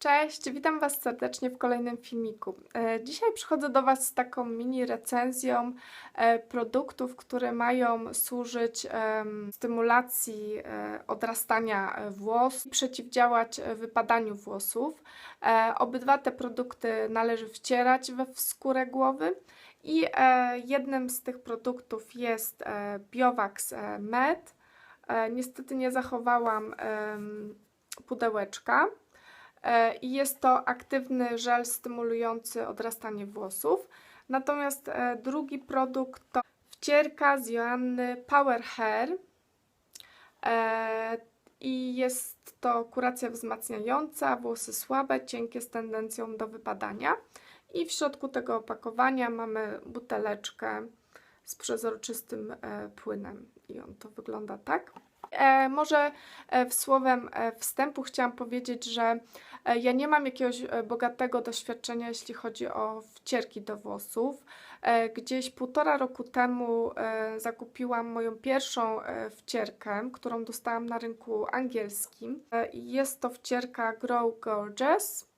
Cześć, witam Was serdecznie w kolejnym filmiku. E, Dzisiaj przychodzę do Was z taką mini recenzją e, produktów, które mają służyć stymulacji e, odrastania włosów, przeciwdziałać e, wypadaniu włosów. Obydwa te produkty należy wcierać we skórę głowy i jednym z tych produktów jest Biovax Med. Niestety nie zachowałam pudełeczka. E, i jest to aktywny żel stymulujący odrastanie włosów. Natomiast e, drugi produkt to wcierka z Joanny Power Hair E, i jest to kuracja wzmacniająca, włosy słabe, cienkie z tendencją do wypadania. I w środku tego opakowania mamy buteleczkę z przezroczystym płynem i on to wygląda tak. Może w słowem wstępu chciałam powiedzieć, że ja nie mam jakiegoś e, bogatego doświadczenia, jeśli chodzi o wcierki do włosów. E, Gdzieś półtora roku temu e, zakupiłam moją pierwszą e, wcierkę, którą dostałam na rynku angielskim. E, Jest to wcierka Grow Gorgeous.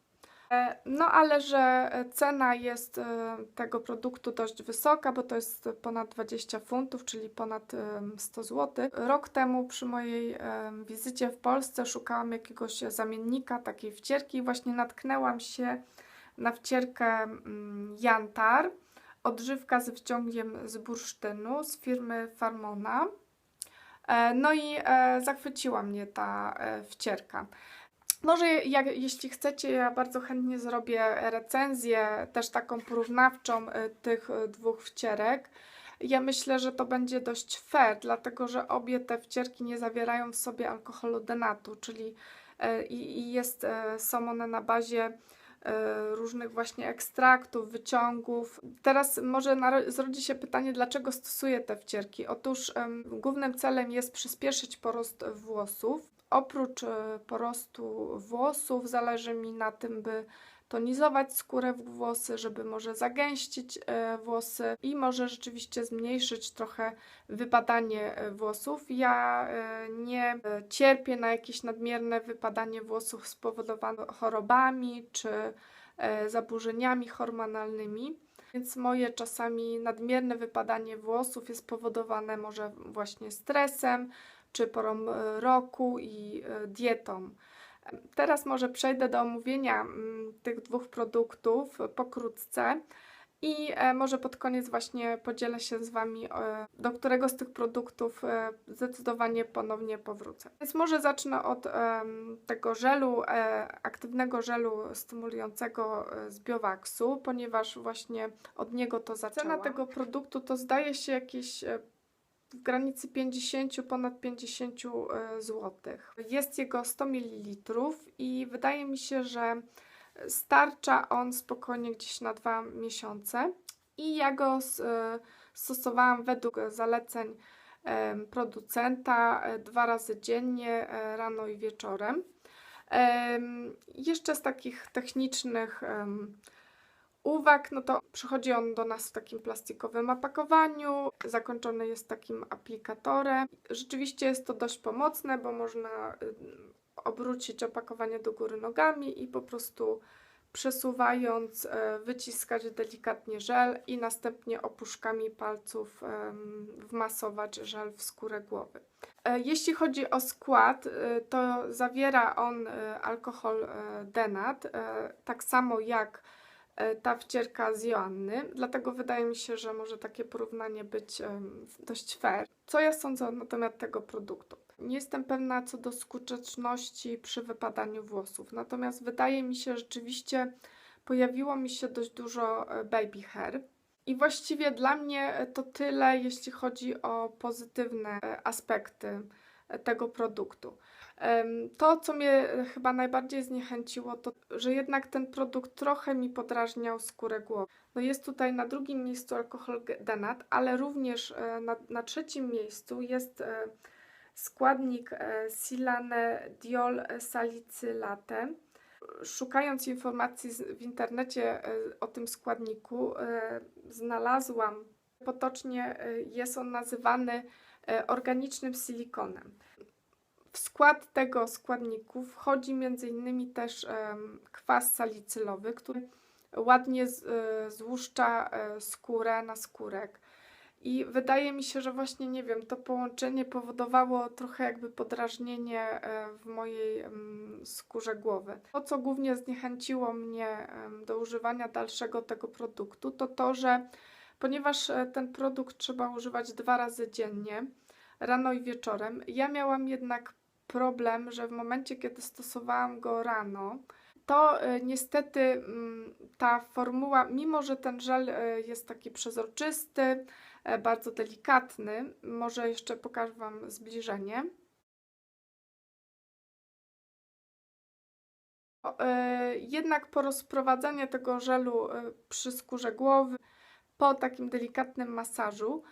E, No, ale że cena jest e, tego produktu dość wysoka, bo to jest ponad 20 funtów, czyli ponad em, 100 zł. Rok temu przy mojej wizycie w Polsce szukałam jakiegoś zamiennika takiej wcierki i właśnie natknęłam się na wcierkę mm, Jantar, odżywka z wciągiem z bursztynu z firmy Farmona. E, No i zachwyciła mnie ta wcierka. Może jak, jeśli chcecie, ja bardzo chętnie zrobię recenzję, też taką porównawczą y, tych y, dwóch wcierek. Ja myślę, że to będzie dość fair, dlatego że obie te wcierki nie zawierają w sobie alkoholu denatu, czyli y, i, i jest, są one na bazie różnych właśnie ekstraktów, wyciągów. Teraz może zrodzi się pytanie, dlaczego stosuję te wcierki? Otóż em, głównym celem jest przyspieszyć porost włosów. Oprócz e, porostu włosów zależy mi na tym, by tonizować skórę w włosy, żeby może zagęścić e, włosy i może rzeczywiście zmniejszyć trochę wypadanie e, włosów. Ja nie cierpię na jakieś nadmierne wypadanie włosów spowodowane chorobami czy zaburzeniami hormonalnymi. Więc moje czasami nadmierne wypadanie włosów jest powodowane może właśnie stresem, czy porą e, roku i e, dietą. Teraz może przejdę do omówienia mm, tych dwóch produktów pokrótce i e, może pod koniec właśnie podzielę się z Wami, do którego z tych produktów zdecydowanie ponownie powrócę. Więc może zacznę od tego żelu, aktywnego żelu stymulującego z Biovaxu, ponieważ właśnie od niego to zaczęłam. Cena tego produktu to zdaje się jakieś w granicy 50, ponad 50 zł. Jest jego 100 ml i wydaje mi się, że starcza on spokojnie gdzieś na dwa miesiące. I ja go e, stosowałam według zaleceń em, producenta e, dwa razy dziennie, e, rano i wieczorem. Em, Jeszcze z takich technicznych uwag, no to przychodzi on do nas w takim plastikowym opakowaniu, zakończony jest takim aplikatorem. Rzeczywiście jest to dość pomocne, bo można y, obrócić opakowanie do góry nogami i po prostu przesuwając e, wyciskać delikatnie żel i następnie opuszkami palców wmasować żel w skórę głowy. E, Jeśli chodzi o skład, e, to zawiera on alkohol e, denat, e, tak samo jak ta wcierka z Joanny, dlatego wydaje mi się, że może takie porównanie być dość fair. Co ja sądzę na temat tego produktu? Nie jestem pewna co do skuteczności przy wypadaniu włosów, natomiast wydaje mi się rzeczywiście pojawiło mi się dość dużo e, baby hair. I właściwie dla mnie e, to tyle, jeśli chodzi o pozytywne e, aspekty e, tego produktu. To, co mnie e, chyba najbardziej zniechęciło, to że jednak ten produkt trochę mi podrażniał skórę głowy. No jest tutaj na drugim miejscu alkohol denat, ale również e, na, na trzecim miejscu jest e, składnik e, silanediol salicylate. Szukając informacji w internecie o tym składniku, znalazłam, potocznie jest on nazywany organicznym silikonem. W skład tego składniku wchodzi m.in. też kwas salicylowy, który ładnie e, złuszcza e, skórę na skórek. I wydaje mi się, że właśnie, nie wiem, to połączenie powodowało trochę jakby podrażnienie e, w mojej skórze głowy. To, co głównie zniechęciło mnie do używania dalszego tego produktu, to to, że ponieważ ten produkt trzeba używać dwa razy dziennie, rano i wieczorem, ja miałam jednak problem, że w momencie, kiedy stosowałam go rano, to e, niestety mm, ta formuła, mimo że ten żel e, jest taki przezroczysty, e, bardzo delikatny, może jeszcze pokażę Wam zbliżenie. E, Jednak po rozprowadzeniu tego żelu przy skórze głowy, po takim delikatnym masażu,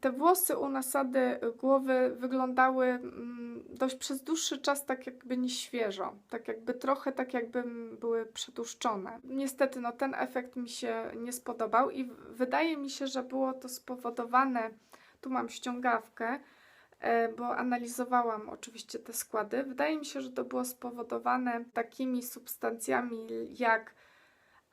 te włosy u nasady głowy wyglądały mm, dość przez dłuższy czas tak jakby nieświeżo, tak jakby trochę tak jakby były przetłuszczone. Niestety no ten efekt mi się nie spodobał i wydaje mi się, że było to spowodowane, tu mam ściągawkę, e, bo analizowałam oczywiście te składy. Wydaje mi się, że to było spowodowane takimi substancjami jak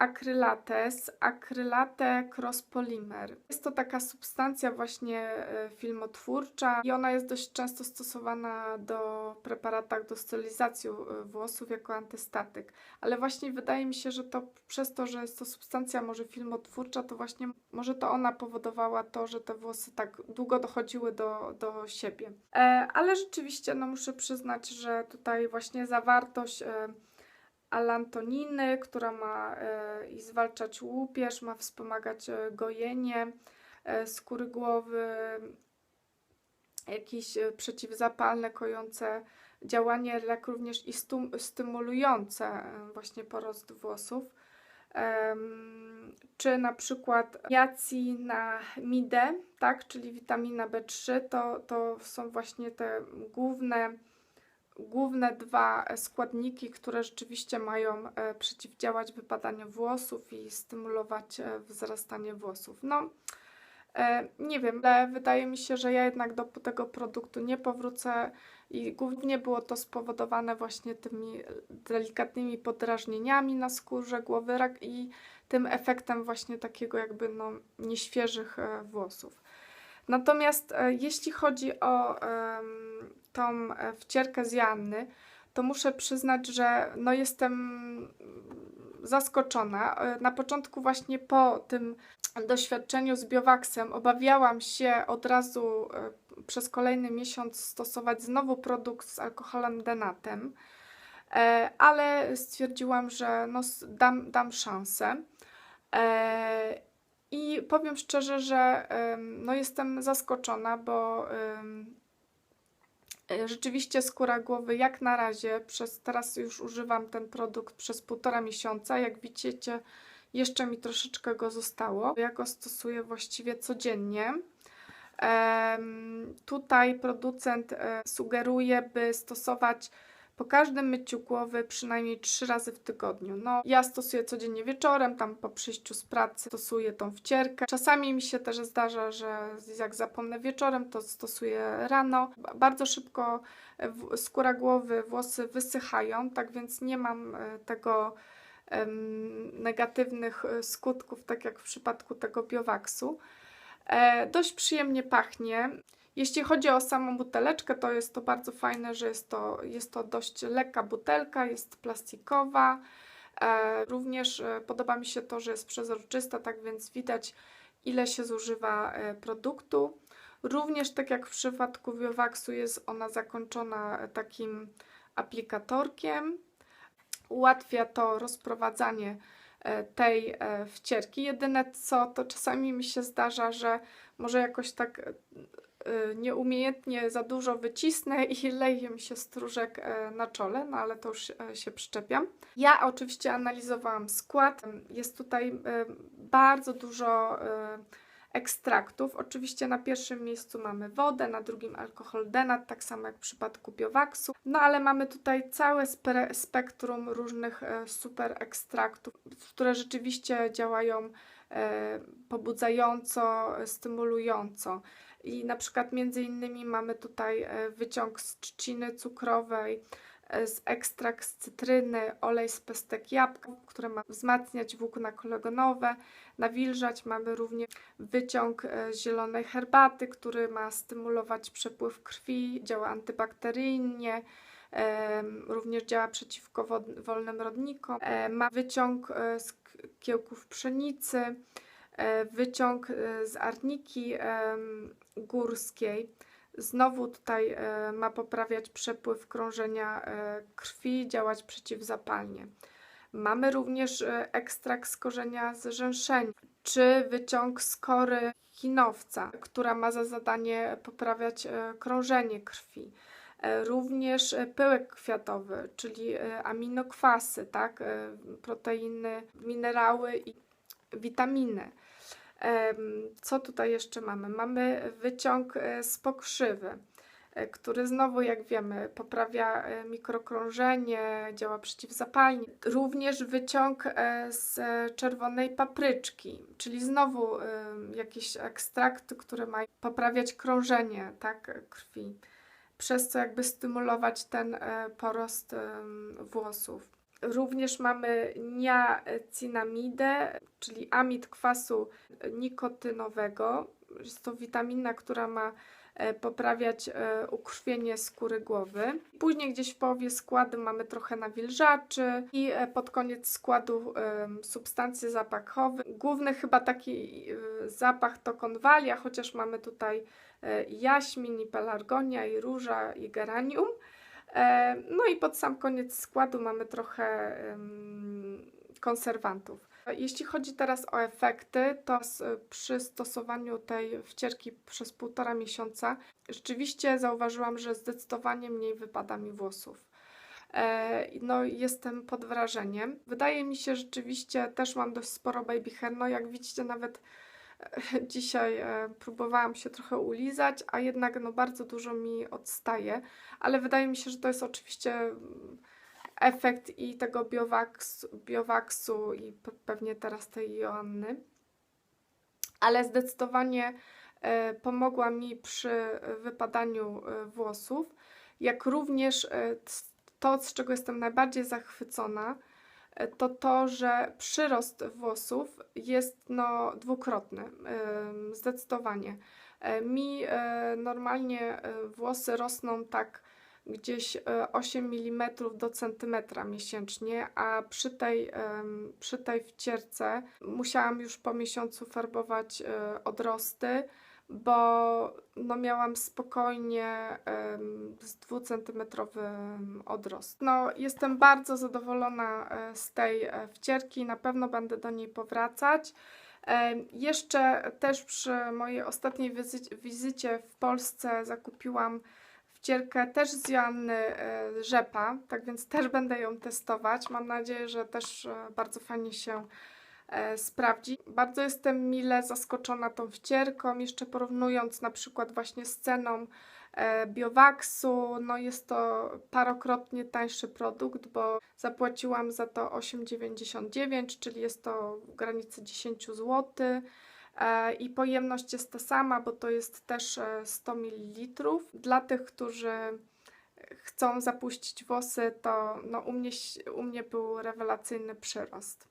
akrylates, akrylate cross polymer. Jest to taka substancja właśnie e, filmotwórcza i ona jest dość często stosowana do preparatach do stylizacji e, włosów jako antystatyk. Ale właśnie wydaje mi się, że to przez to, że jest to substancja może filmotwórcza, to właśnie może to ona powodowała to, że te włosy tak długo dochodziły do, do siebie. E, ale rzeczywiście no muszę przyznać, że tutaj właśnie zawartość e, alantoniny, która ma e, i zwalczać łupież, ma wspomagać e, gojenie e, skóry głowy, jakieś przeciwzapalne, kojące działanie, jak również i stymulujące właśnie porost włosów. Czy na przykład niacinamidę, tak, czyli witamina B3, to, to są właśnie te główne główne dwa e, składniki, które rzeczywiście mają e, przeciwdziałać wypadaniu włosów i stymulować e, wzrastanie włosów. No, nie wiem, ale wydaje mi się, że ja jednak do tego produktu nie powrócę i głównie było to spowodowane właśnie tymi delikatnymi podrażnieniami na skórze głowy rak i tym efektem właśnie takiego jakby no nieświeżych włosów. Natomiast jeśli chodzi o em, tą e, wcierkę z Janny, to muszę przyznać, że no jestem zaskoczona. E, Na początku właśnie po tym doświadczeniu z Biowaxem obawiałam się od razu e, przez kolejny miesiąc stosować znowu produkt z alkoholem denatem, ale stwierdziłam, że no, dam, dam szansę. I powiem szczerze, że no, jestem zaskoczona, bo rzeczywiście skóra głowy jak na razie, przez teraz już używam ten produkt przez półtora miesiąca. Jak widzicie, jeszcze mi troszeczkę go zostało. Ja go stosuję właściwie codziennie. Tutaj producent e, sugeruje, by stosować po każdym myciu głowy przynajmniej trzy razy w tygodniu. No, ja stosuję codziennie wieczorem, tam po przyjściu z pracy stosuję tą wcierkę. Czasami mi się też zdarza, że jak zapomnę wieczorem, to stosuję rano. Ba- Bardzo szybko e, skóra głowy, włosy wysychają, tak więc nie mam e, tego negatywnych e, skutków, tak jak w przypadku tego biowaksu. Dość przyjemnie pachnie. Jeśli chodzi o samą buteleczkę, to jest to bardzo fajne, że jest to, jest to dość lekka butelka, jest plastikowa. E, również e, podoba mi się to, że jest przezroczysta, tak więc widać, ile się zużywa e, produktu. Również, tak jak w przypadku Biowaxu, jest ona zakończona takim aplikatorkiem. Ułatwia to rozprowadzanie tej wcierki. Jedyne co, to czasami mi się zdarza, że może jakoś tak nieumiejętnie za dużo wycisnę i leje mi się stróżek e, na czole, no ale to już e, się przyczepiam. Ja oczywiście analizowałam skład. Jest tutaj e, bardzo dużo ekstraktów. Oczywiście na pierwszym miejscu mamy wodę, na drugim alkohol denat, tak samo jak w przypadku Biowaxu. No ale mamy tutaj całe spre- spektrum różnych super ekstraktów, które rzeczywiście działają pobudzająco, stymulująco. I na przykład między innymi mamy tutaj e, wyciąg z trzciny cukrowej, e, z ekstrakt z cytryny, olej z pestek jabłka, które ma wzmacniać włókna kolagonowe, nawilżać. Mamy również wyciąg e, zielonej herbaty, który ma stymulować przepływ krwi, działa antybakteryjnie, również działa przeciwko wolnym rodnikom. Ma wyciąg z kiełków pszenicy, wyciąg z arniki górskiej. Znowu tutaj e, ma poprawiać przepływ krążenia e, krwi, działać przeciwzapalnie. Mamy również e, ekstrakt z korzenia z rzęszenia, czy wyciąg z kory chinowca, która ma za zadanie poprawiać krążenie krwi. Również pyłek kwiatowy, czyli aminokwasy, tak, proteiny, minerały i witaminy. Co tutaj jeszcze mamy? Mamy wyciąg e, z pokrzywy, e, który znowu, jak wiemy, poprawia e, mikrokrążenie, działa przeciwzapalnie. Również wyciąg z czerwonej papryczki, czyli znowu jakiś ekstrakt, który ma poprawiać krążenie tak, krwi, przez co jakby stymulować ten porost włosów. Również mamy niacinamidę, czyli amid kwasu nikotynowego. Jest to witamina, która ma e, poprawiać e, ukrwienie skóry głowy. Później gdzieś w połowie składu mamy trochę nawilżaczy i e, pod koniec składu substancje zapachowe. Główny chyba taki zapach to konwalia, chociaż mamy tutaj jaśmin i pelargonia i róża i geranium. E, No i pod sam koniec składu mamy trochę konserwantów. Jeśli chodzi teraz o efekty, to przy stosowaniu tej wcierki przez półtora miesiąca rzeczywiście zauważyłam, że zdecydowanie mniej wypada mi włosów. E, No, jestem pod wrażeniem. Wydaje mi się rzeczywiście, też mam dość sporo baby hair. No, jak widzicie, nawet dzisiaj e, próbowałam się trochę ulizać, a jednak no, bardzo dużo mi odstaje. Ale wydaje mi się, że to jest oczywiście mm, efekt i tego biowaksu, biowaksu i pe- pewnie teraz tej Joanny. Ale zdecydowanie e, pomogła mi przy wypadaniu e, włosów, jak również to, z czego jestem najbardziej zachwycona, to to, że przyrost włosów jest no, dwukrotny, zdecydowanie. E, Mi e, normalnie e, włosy rosną tak gdzieś e, 8 mm do centymetra miesięcznie, a przy tej, przy tej wcierce musiałam już po miesiącu farbować e, odrosty, bo no miałam spokojnie em, z dwucentymetrowy odrost. No, jestem bardzo zadowolona e, z tej e, wcierki, na pewno będę do niej powracać. Jeszcze też przy mojej ostatniej wizy- wizycie w Polsce zakupiłam wcierkę też z Joanny e, Rzepa, tak więc też będę ją testować. Mam nadzieję, że też bardzo fajnie się sprawdzi. Bardzo jestem mile zaskoczona tą wcierką, jeszcze porównując na przykład właśnie z ceną e, Biowaksu, no jest to parokrotnie tańszy produkt, bo zapłaciłam za to 8,99, czyli jest to w granicy 10 zł. E, I pojemność jest ta sama, bo to jest też e, 100 ml. Dla tych, którzy chcą zapuścić włosy, to no, u, mnie, u mnie był rewelacyjny przyrost.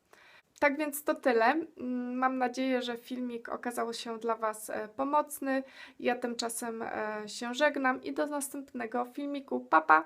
Tak więc to tyle. Mm, Mam nadzieję, że filmik okazał się dla Was e, pomocny. Ja tymczasem e, się żegnam i do następnego filmiku. Pa, pa!